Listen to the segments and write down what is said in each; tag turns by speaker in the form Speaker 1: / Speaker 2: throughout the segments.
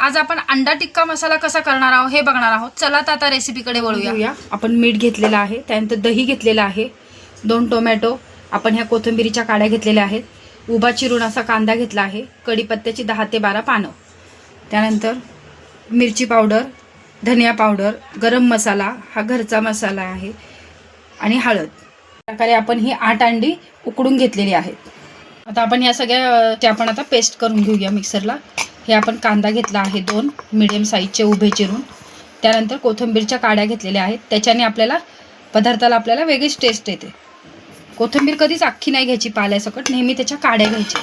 Speaker 1: आज आपण अंडा टिक्का मसाला कसा करणार आहोत हे बघणार आहोत. चला तर आता रेसिपीकडे वळूया. आपण मीठ घेतलेलं आहे त्यानंतर दही घेतलेलं आहे दोन टोमॅटो आपण ह्या कोथिंबिरीच्या काड्या घेतलेल्या आहेत उभा चिरून असा कांदा घेतला आहे कढीपत्त्याची दहा ते बारा पानं. त्यानंतर मिरची पावडर धनिया पावडर गरम मसाला हा घरचा मसाला आहे आणि हळद. प्रकारे आपण ही आठ अंडी उकडून घेतलेली आहेत. आता आपण या सगळ्या ते आपण आता पेस्ट करून घेऊया मिक्सरला हे आपण कांदा घेतला आहे दोन मिडियम साईजचे उभे चिरून. त्यानंतर कोथिंबीरच्या काड्या घेतलेल्या आहेत. त्याच्याने आपल्याला पदार्थाला आपल्याला वेगळीच टेस्ट येते. कोथिंबीर कधीच अख्खी नाही घ्यायची पाल्यासकट. नेहमी त्याच्या काड्या घ्यायच्या.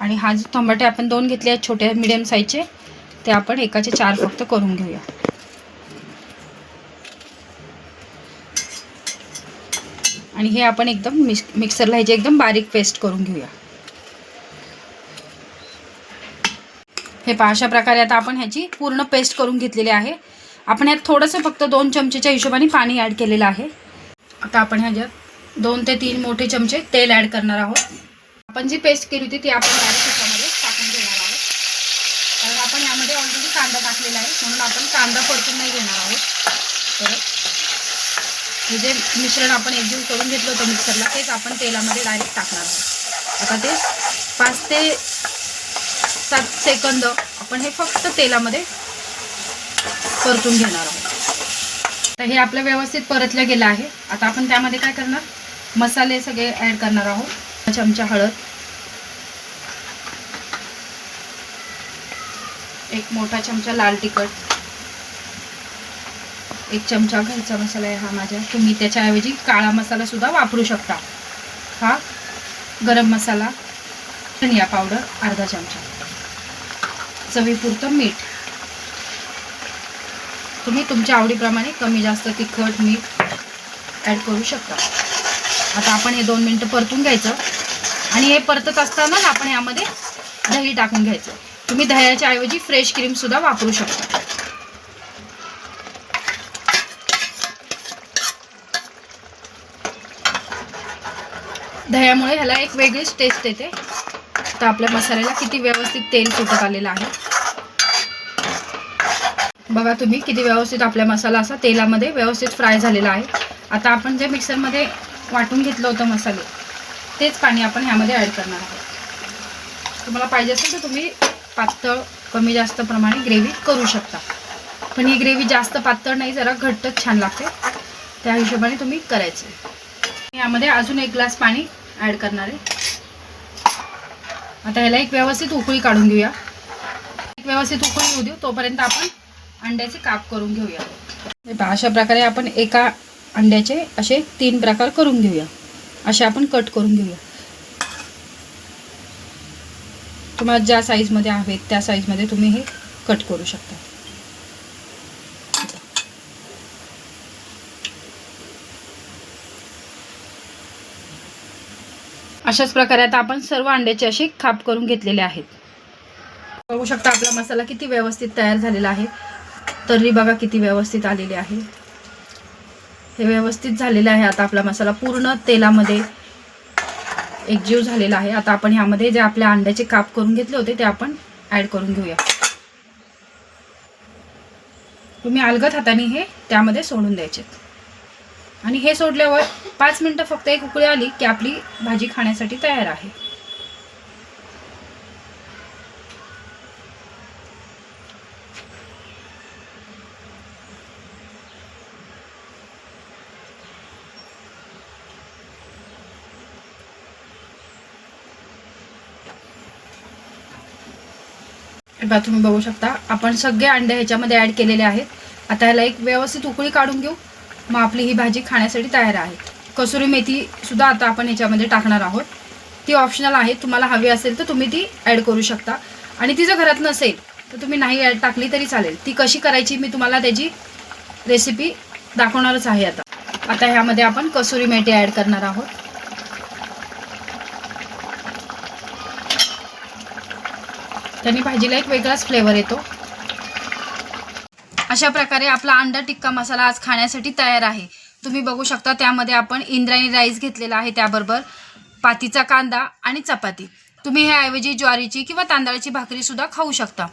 Speaker 1: आणि हा जो टमाटे आपण दोन घेतले आहेत छोट्या मिडियम साईजचे ते आपण एकाचे चार फक्त करून घेऊया. आणि हे आपण एकदम मिक्स मिक्सरला ह्याची एकदम बारीक पेस्ट करून घेऊया. हे पहा अशा प्रकारे आता आपण ह्याची पूर्ण पेस्ट करून घेतलेली आहे. आपण यात थोडंसं फक्त दोन चमचेच्या हिशोबाने पाणी ॲड केलेलं आहे. आता आपण ह्याच्यात दोन ते तीन मोठे चमचे तेल ॲड करणार आहोत. आपण जी पेस्ट केली होती ती आपण डायरेक्ट ह्याच्यामध्ये टाकून घेणार आहोत. कारण आपण यामध्ये ऑलरेडी कांदा टाकलेला आहे म्हणून आपण कांदा परतून नाही घेणार आहोत. तर हे जे मिश्रण आपण एकजीव करून घेतलं होतं मिक्सरला तेच आपण तेलामध्ये डायरेक्ट टाकणार आहोत. आता ते पाच ते सात सेकंद आपण हे फक्त तेलामध्ये परतून घेणार आहोत. तर हे आपलं व्यवस्थित परतलं गेलं आहे. आता आपण त्यामध्ये काय करणार? मसाले सगळे ॲड करणार आहोत. चमचा हळद. एक मोठा चमचा लाल तिखट. एक चमचा घरचा मसाला आहे हा माझ्या तुम्ही त्याच्याऐवजी काळा मसाला सुद्धा वापरू शकता. हा गरम मसाला धनिया पावडर अर्धा चमचा. चवीपुरतं मीठ. तुम्ही तुमच्या आवडीप्रमाणे कमी जास्त तिखट मीठ ॲड करू शकता. आता आपण हे दोन मिनटं परतून घ्यायचं. आणि हे परतत असतानाच आपण यामध्ये दही टाकून घ्यायचं. तुम्ही दह्याच्या ऐवजी फ्रेश क्रीमसुद्धा वापरू शकता. दह्यामुळे ह्याला एक वेगळीच टेस्ट येते. आता आपल्या मसाल्याला किती व्यवस्थित तेल सुटत आलेलं आहे. बघा तुम्ही किती व्यवस्थित आपला मसाला असा तेलामध्ये व्यवस्थित फ्राय झालेला आहे. आता आपण जे मिक्सरमध्ये वाटून घेतलं होतं मसाले तेच पाणी आपण ह्यामध्ये ॲड करणार आहोत. तुम्हाला पाहिजे असेल तर तुम्ही पातळ कमी जास्त प्रमाणे ग्रेव्ही करू शकता. पण ही ग्रेव्ही जास्त पातळ नाही जरा घट्टच छान लागते. त्या हिशोबाने तुम्ही करायचं. यामध्ये अजून एक ग्लास पाणी ॲड करणार आहे. आता ह्याला एक व्यवस्थित उकळी काढून घेऊया. एक व्यवस्थित उकळी येऊ देऊ तोपर्यंत आपण अंड्याचे काप करून घेऊया. अशा प्रकारे आपण एका अंड्याचे असे तीन प्रकार करून घेऊया. असे आपण कट करून घेऊया. तुम्हाला ज्या साईजमध्ये हवेत त्या साईजमध्ये तुम्ही हे कट करू शकता. अशाच प्रकारे आता आपण सर्व अंड्याचे असे खाप करून घेतलेले आहेत. बघू शकता आपला मसाला किती व्यवस्थित तयार झालेला आहे. तर्री बघा किती व्यवस्थित आलेली आहे. हे व्यवस्थित झालेलं आहे. आता आपला मसाला पूर्ण तेलामध्ये एकजीव झालेला आहे. आता आपण ह्यामध्ये जे आपल्या अंड्याचे काप करून घेतले होते ते आपण ॲड करून घेऊया. तुम्ही अलगद हाताने हे त्यामध्ये सोडून द्यायचे. आणि हे सोडल्यावर पाच मिनटं फक्त एक उकळी आली की आपली भाजी खाण्यासाठी तयार आहे. बा तुम्ही बघू शकता आपण सगळे अंडे ह्याच्यामध्ये ॲड केलेले आहेत. आता ह्याला एक व्यवस्थित उकळी काढून घेऊ. मग आपली ही भाजी खाण्यासाठी तयार आहे. कसुरी मेथी सुद्धा आता आपण ह्याच्यामध्ये टाकणार आहोत. ती ऑप्शनल आहे. तुम्हाला हवी असेल तर तुम्ही ती ॲड करू शकता. आणि ती जर घरात नसेल तर तुम्ही नाही ॲड टाकली तरी चालेल. ती कशी करायची मी तुम्हाला त्याची रेसिपी दाखवणारच आहे आता. आता ह्यामध्ये आपण कसुरी मेथी ॲड करणार आहोत. त्यांनी भाजीला एक वेगळाच फ्लेवर येतो. अशा प्रकारे आपला अंडा टिक्का मसाला आज खाण्यासाठी तयार आहे. तुम्ही बघू शकता त्यामध्ये आपण इंद्रायणी राईस घेतलेला आहे त्याबरोबर पातीचा कांदा आणि चपाती. तुम्ही ह्याऐवजी ज्वारीची किंवा तांदळाची भाकरीसुद्धा खाऊ शकता.